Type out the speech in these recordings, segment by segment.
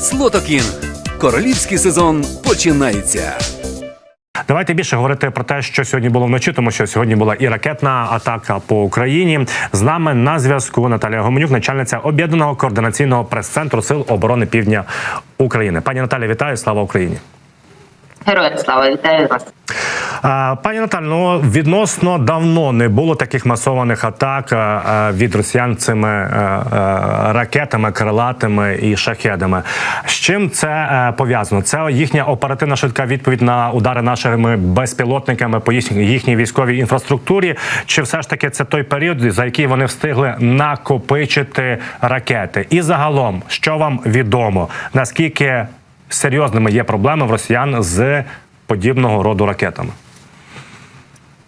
Слотокін. Королівський сезон починається. Давайте більше говорити про те, що сьогодні було вночі, тому що сьогодні була і ракетна атака по Україні. З нами на зв'язку Наталія Гоменюк, начальниця об'єднаного координаційного прес-центру Сил оборони Півдня України. Пані Наталі, вітаю! Слава Україні! Героям слава, вітаю вас. Пані Наталь, ну відносно давно не було таких масованих атак від росіян цими а, а, ракетами, крилатими і шахедами. З чим це е, пов'язано? Це їхня оперативна швидка відповідь на удари нашими безпілотниками по їхній військовій інфраструктурі. Чи все ж таки це той період, за який вони встигли накопичити ракети? І загалом, що вам відомо, наскільки серйозними є проблеми в росіян з подібного роду ракетами?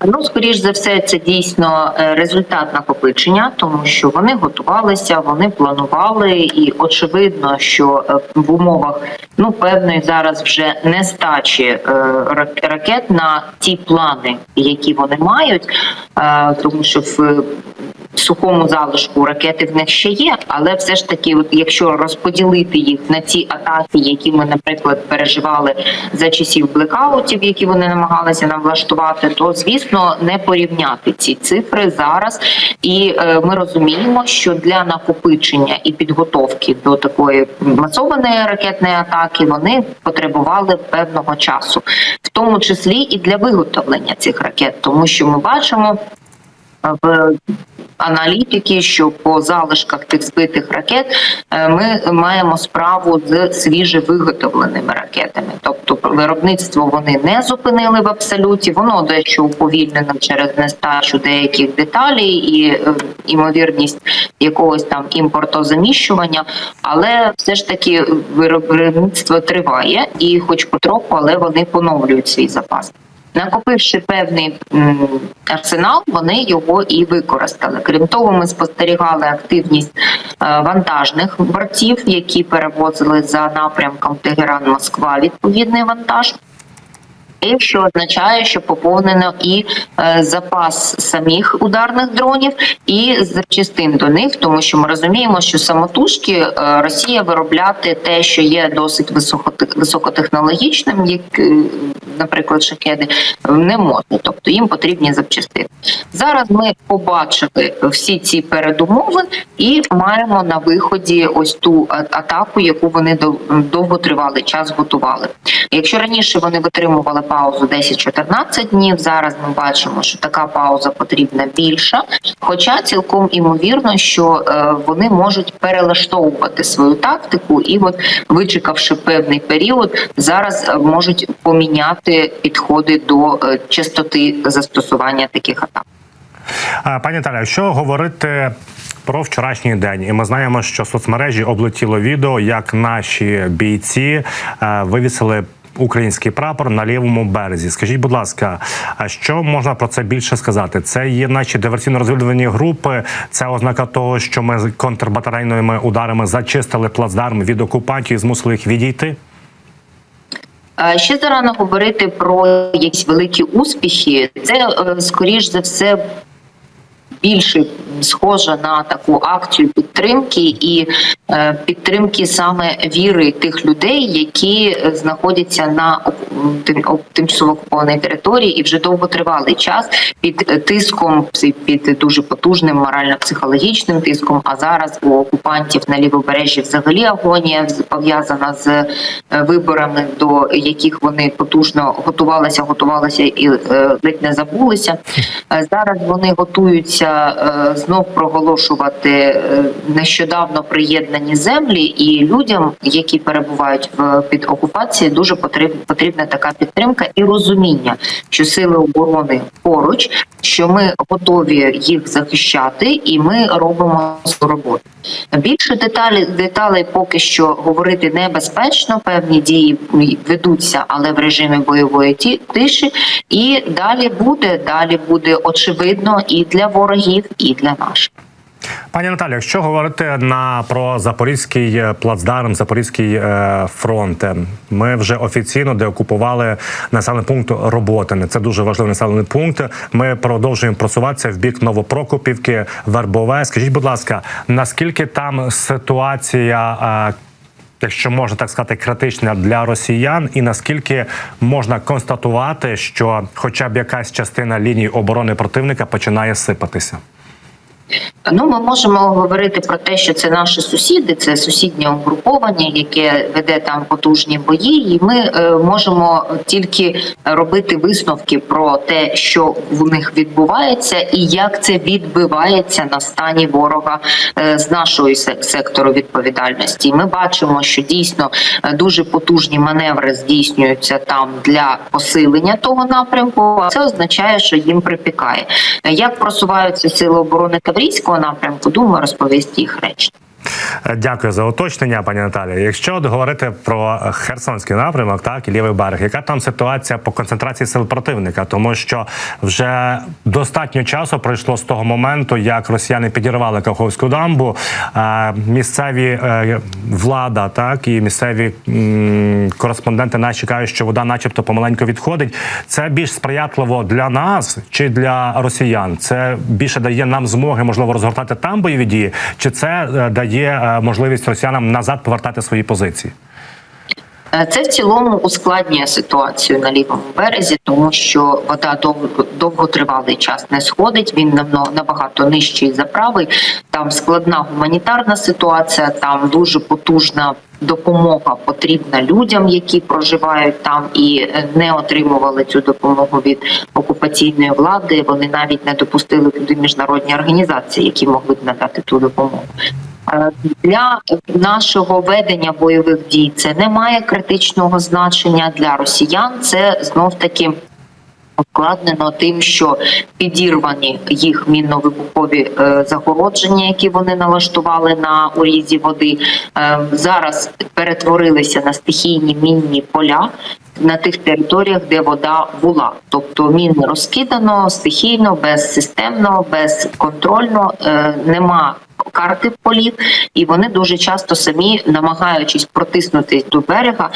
Ну, скоріш за все, це дійсно е, результат накопичення, тому що вони готувалися, вони планували, і очевидно, що е, в умовах ну певної зараз вже нестачі е, ракет на ті плани, які вони мають, тому що в сухому залишку ракети в них ще є, але все ж таки, якщо розподілити їх на ті атаки, які ми, наприклад, переживали за часів блекаутів, які вони намагалися нам влаштувати, то звісно не порівняти ці цифри зараз. І е, ми розуміємо, що для накопичення і підготовки до такої масованої ракетної атаки вони потребували певного часу, в тому числі і для виготовлення цих ракет, тому що ми бачимо в аналітики, що по залишках тих збитих ракет е, ми маємо справу з свіже виготовленими ракетами. Тобто виробництво вони не зупинили в абсолюті, воно дещо уповільнено через нестачу деяких деталей і е, імовірність якогось там імпортозаміщування, але все ж таки виробництво триває і, хоч потроху, але вони поновлюють свій запас. Накопивши певний арсенал, вони його і використали. Крім того, ми спостерігали активність е, вантажних бортів, які перевозили за напрямком Тегеран-Москва відповідний вантаж. І що означає, що поповнено і е, запас самих ударних дронів, і запчастин до них, тому що ми розуміємо, що самотужки е, Росія виробляти те, що є досить високоте- високотехнологічним, як, е, наприклад, шахеди, не може. Тобто їм потрібні запчастини. Зараз ми побачили всі ці передумови і маємо на виході ось ту атаку, яку вони дов- довготривалий час готували. Якщо раніше вони витримували паузу 10-14 днів, зараз ми бачимо, що така пауза потрібна більша. Хоча цілком імовірно, що е, вони можуть перелаштовувати свою тактику, і от вичекавши певний період, зараз е, можуть поміняти підходи до е, частоти застосування таких атак. Пані Наталя, якщо говорити про вчорашній день, і ми знаємо, що соцмережі облетіло відео, як наші бійці вивісили. Український прапор на лівому березі. Скажіть, будь ласка, а що можна про це більше сказати? Це є наші диверсійно-розвідувальні групи. Це ознака того, що ми контрбатарейними ударами зачистили плацдарм від окупантів і змусили їх відійти. Ще зарано говорити про якісь великі успіхи. Це е, скоріш за все більше схоже на таку акцію підтримки і е, підтримки саме віри тих людей, які знаходяться на оку- тим- ок- тимчасово окупованій території і вже довготривалий час під е, тиском, під дуже потужним морально-психологічним тиском. А зараз у окупантів на лівобережжі взагалі агонія пов'язана з е, виборами, до яких вони потужно готувалися, готувалися і е, ледь не забулися. Зараз вони готуються знов проголошувати нещодавно приєднані землі, і людям, які перебувають в під окупацією, дуже потрібна така підтримка і розуміння, що сили оборони поруч, що ми готові їх захищати, і ми робимо свою роботу. Більше деталі деталей поки що говорити небезпечно. Певні дії ведуться, але в режимі бойової тиші. І далі буде, далі буде очевидно і для ворогів, і для наших. Пані Наталі, якщо говорити на про запорізький е, плацдарм, запорізький е, фронт, ми вже офіційно деокупували населений пункт Роботине. Це дуже важливий населений пункт. Ми продовжуємо просуватися в бік Новопрокопівки, Вербове. Скажіть, будь ласка, наскільки там ситуація? е, якщо можна так сказати, критична для росіян, і наскільки можна констатувати, що хоча б якась частина лінії оборони противника починає сипатися? Ну, ми можемо говорити про те, що це наші сусіди, це сусіднє угруповання, яке веде там потужні бої, і ми е, можемо тільки робити висновки про те, що в них відбувається, і як це відбивається на стані ворога е, з нашої сектору відповідальності. Ми бачимо, що дійсно е, дуже потужні маневри здійснюються там для посилення того напрямку. А це означає, що їм припікає. Як просуваються сили оборони Таврійського напрямку, думаю, розповість їх речі. Е, Дякую за уточнення, пані Наталія. Якщо говорити про Херсонський напрямок, так і лівий берег, яка там ситуація по концентрації сил противника? Тому що вже достатньо часу пройшло з того моменту, як росіяни підірвали Каховську дамбу. Е, Місцеві е, влада, так і місцеві кореспонденти наші кажуть, що вода, начебто, помаленьку відходить. Це більш сприятливо для нас чи для росіян? Це більше дає нам змоги, можливо, розгортати там бойові дії, чи це е, дає е, можливість росіянам назад повертати свої позиції? Е, Це в цілому ускладнює ситуацію на лівому березі, тому що вода довго довготривалий час не сходить. Він набагато нижчий за правий. Там складна гуманітарна ситуація, там дуже потужна. Допомога потрібна людям, які проживають там і не отримували цю допомогу від окупаційної влади. Вони навіть не допустили туди міжнародні організації, які могли б надати ту допомогу. Е, Для нашого ведення бойових дій це не має критичного значення для росіян. Це знов таки ускладнено тим, що підірвані їх мінно-вибухові е, загородження, які вони налаштували на урізі води, е, зараз перетворилися на стихійні мінні поля. На тих територіях, де вода була, тобто міни розкидано стихійно, безсистемно, безконтрольно, е, нема карти полів, і вони дуже часто самі, намагаючись протиснутись до берега,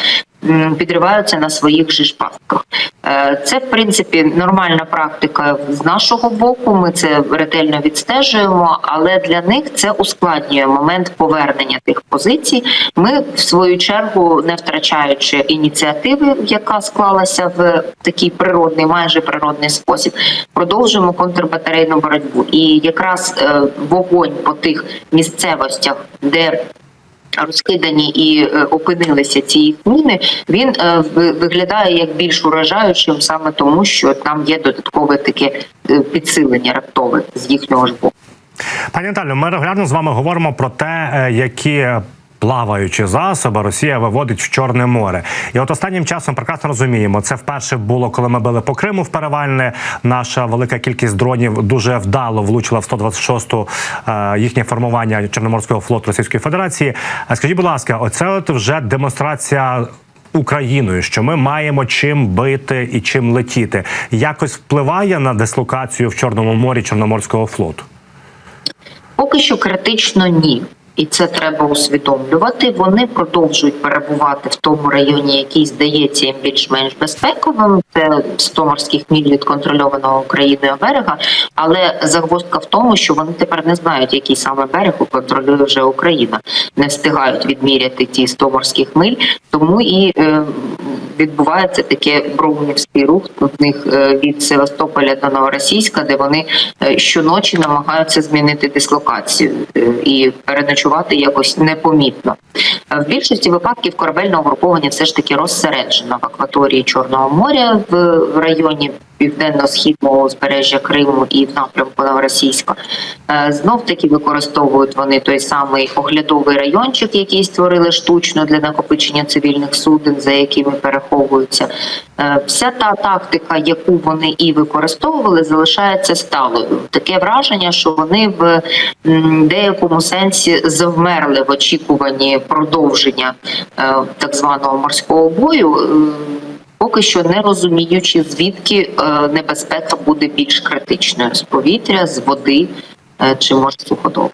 підриваються на своїх же ж пастках. Е, Це, в принципі, нормальна практика з нашого боку. Ми це ретельно відстежуємо, але для них це ускладнює момент повернення тих позицій. Ми, в свою чергу, не втрачаючи ініціативи, яка склалася в такий природний, майже природний спосіб, продовжуємо контрбатарейну боротьбу. І якраз е, вогонь по тих місцевостях, де розкидані і е, опинилися ці міни, він е, виглядає як більш уражаючим саме тому, що там є додаткове таке е, підсилення раптове з їхнього ж боку. Пані Наталю, ми регулярно з вами говоримо про те, які. Плаваючі засоби Росія виводить в Чорне море, і от останнім часом прекрасно розуміємо, це вперше було, коли ми били по Криму в перевальне. Наша велика кількість дронів дуже вдало влучила в 126-ту е, їхнє формування Чорноморського флоту Російської Федерації. А скажіть, будь ласка, оце от вже демонстрація Україною, що ми маємо чим бити і чим летіти, якось впливає на дислокацію в Чорному морі Чорноморського флоту. Поки що критично ні. І це треба усвідомлювати. Вони продовжують перебувати в тому районі, який здається їм більш-менш безпековим. Це 100 морських міль від контрольованого Україною берега. Але загвоздка в тому, що вони тепер не знають, який саме берег контролює вже Україна, не встигають відміряти ті 100 морських миль. Тому і е, відбувається таке броунівський рух в них е, від Севастополя до Новоросійська, де вони е, щоночі намагаються змінити дислокацію е, і переночувати якось непомітно. В більшості випадків корабельне угруповання все ж таки розсереджено в акваторії Чорного моря в районі південно-східного узбережжя Криму і в напрямку Новоросійська. Е, Знов таки використовують вони той самий оглядовий райончик, який створили штучно для накопичення цивільних суден, за якими переховуються. Е, Вся та тактика, яку вони і використовували, залишається сталою. Таке враження, що вони в деякому сенсі завмерли в очікуванні продовження е, так званого морського бою. Поки що не розуміючи, звідки е, небезпека буде більш критичною з повітря, з води е, чи може суходобу.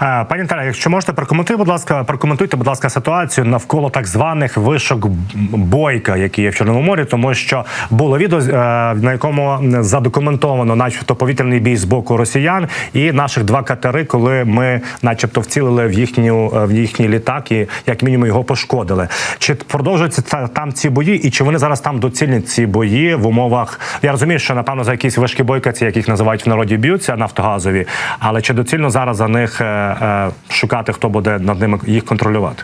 Пані Наталя, якщо можете прокоментуйте, будь ласка, прокоментуйте, будь ласка, ситуацію навколо так званих вишок бойка, які є в Чорному морі, тому що було відео, е, на якому задокументовано, начебто, повітряний бій з боку росіян і наших два катери, коли ми, начебто, вцілили в їхню е, в їхній літак і як мінімум його пошкодили. Чи продовжуються та- там ці бої, і чи вони зараз там доцільні ці бої в умовах? Я розумію, що напевно за якісь вишки бойка, ці яких називають в народі б'ються нафтогазові, але чи доцільно зараз за них е, е, шукати, хто буде над ними їх контролювати?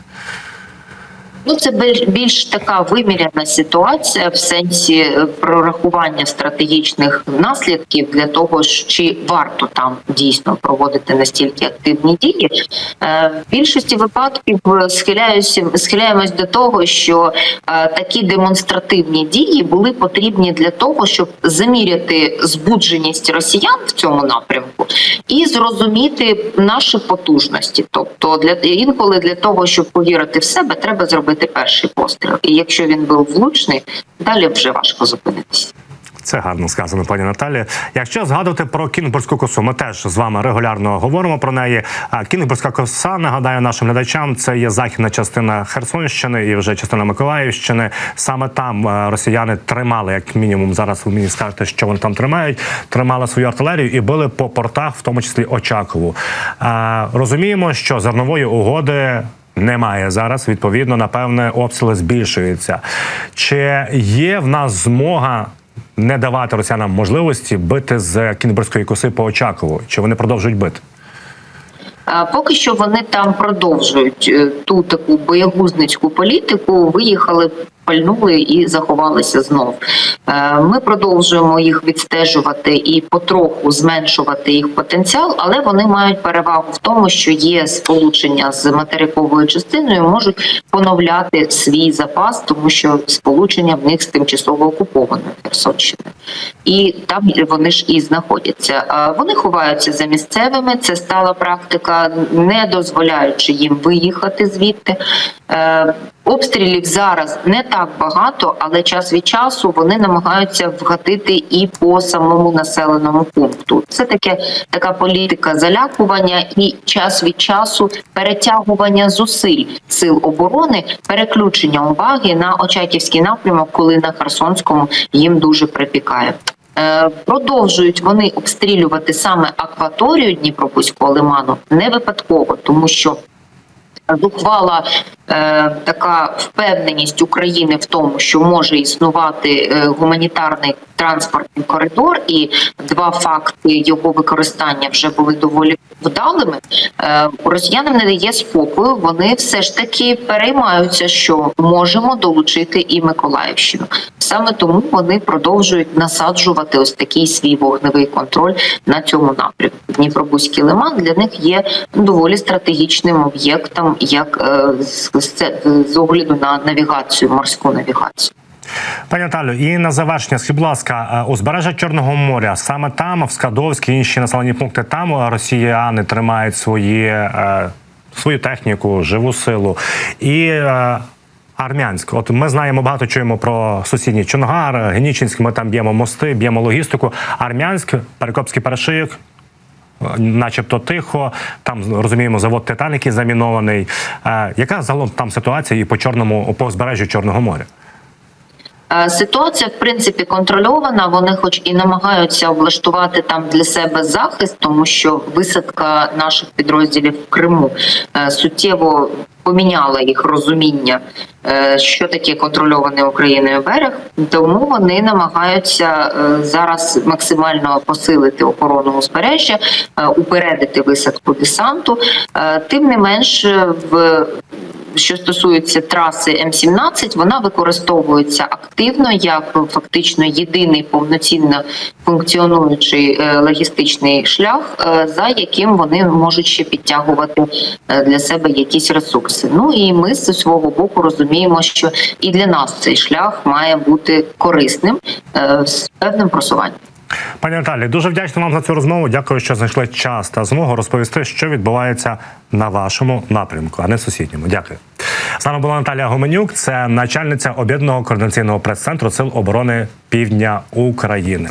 Ну, це більш, така виміряна ситуація в сенсі е, прорахування стратегічних наслідків для того, чи варто там дійсно проводити настільки активні дії. Е, В більшості випадків е, схиляюся схиляємось до того, що такі демонстративні дії були потрібні для того, щоб заміряти збудженість росіян в цьому напрямку і зрозуміти наші потужності. Тобто, для інколи для того, щоб повірити в себе, треба зробити перший постріл. І якщо він був влучний, далі вже важко зупинитися. Це гарно сказано, пані Наталі. Якщо згадувати про Кінгбурзьку косу, ми теж з вами регулярно говоримо про неї. Кінгбурзька коса, нагадаю нашим глядачам, це є західна частина Херсонщини і вже частина Миколаївщини. Саме там е, росіяни тримали, як мінімум, зараз ви мені скажете, що вони там тримають. Тримали свою артилерію і били по портах, в тому числі Очакову. Е, Розуміємо, що зернової угоди. Немає зараз. Відповідно, напевне, обстріли збільшуються. Чи є в нас змога не давати росіянам можливості бити з Кінбурзької коси по Очакову? Чи вони продовжують бити? Поки що вони там продовжують е, ту таку боягузницьку політику. Виїхали, пальнули і заховалися знов. Е, Ми продовжуємо їх відстежувати і потроху зменшувати їх потенціал, але вони мають перевагу в тому, що є сполучення з материковою частиною, можуть поновляти свій запас, тому що сполучення в них з тимчасово окупованою Херсонщиною. І там вони ж і знаходяться. Вони ховаються за місцевими. Це стала практика, не дозволяючи їм виїхати звідти. Е, Обстрілів зараз не так багато, але час від часу вони намагаються вгатити і по самому населеному пункту. Це таке така політика залякування і час від часу перетягування зусиль сил оборони, переключення уваги на Очаківський напрямок, коли на Херсонському їм дуже припікає. Е, Продовжують вони обстрілювати саме акваторію Дніпропетровського лиману не випадково, тому що зухвала е, така впевненість України в тому, що може існувати е, гуманітарний транспортний коридор, і два факти його використання вже були доволі вдалими. Е, росіянам не дає спокою. Вони все ж таки переймаються, що можемо долучити і Миколаївщину. Саме тому вони продовжують насаджувати ось такий свій вогневий контроль на цьому напрямку. Дніпробузький лиман для них є доволі стратегічним об'єктом, як е, з огляду на навігацію, морську навігацію. Пані Наталю, і на завершення, скажіть, будь ласка, е, узбережжя Чорного моря, саме там, в Скадовській, інші населені пункти, там е, росіяни тримають свої, е, свою техніку, живу силу. І Армянськ, от ми знаємо багато чуємо про сусідній Чонгар, Генічинськ, ми там б'ємо мости, б'ємо логістику. Армянськ, Перекопський перешийок, начебто тихо. Там розуміємо завод Титан, який замінований. Яка загалом там ситуація і по чорному по узбережжю Чорного моря? Е, Ситуація в принципі контрольована. Вони, хоч і намагаються облаштувати там для себе захист, тому що висадка наших підрозділів в Криму е, суттєво поміняла їх розуміння, е, що таке контрольований Україною берег. Тому вони намагаються зараз максимально посилити охорону узбережжя, упередити висадку десанту. Тим не менш, в що стосується траси М17, вона використовується активно як фактично єдиний повноцінно функціонуючий е, логістичний шлях, е, за яким вони можуть ще підтягувати е, для себе якісь ресурси. Ну і ми з свого боку розуміємо, що і для нас цей шлях має бути корисним з певним просуванням. Пані Наталі, дуже вдячна вам за цю розмову. Дякую, що знайшли час та змогу розповісти, що відбувається на вашому напрямку, а не сусідньому. Дякую. З нами була Наталія Гоменюк, це начальниця об'єднаного координаційного прес-центру Сил оборони Півдня України.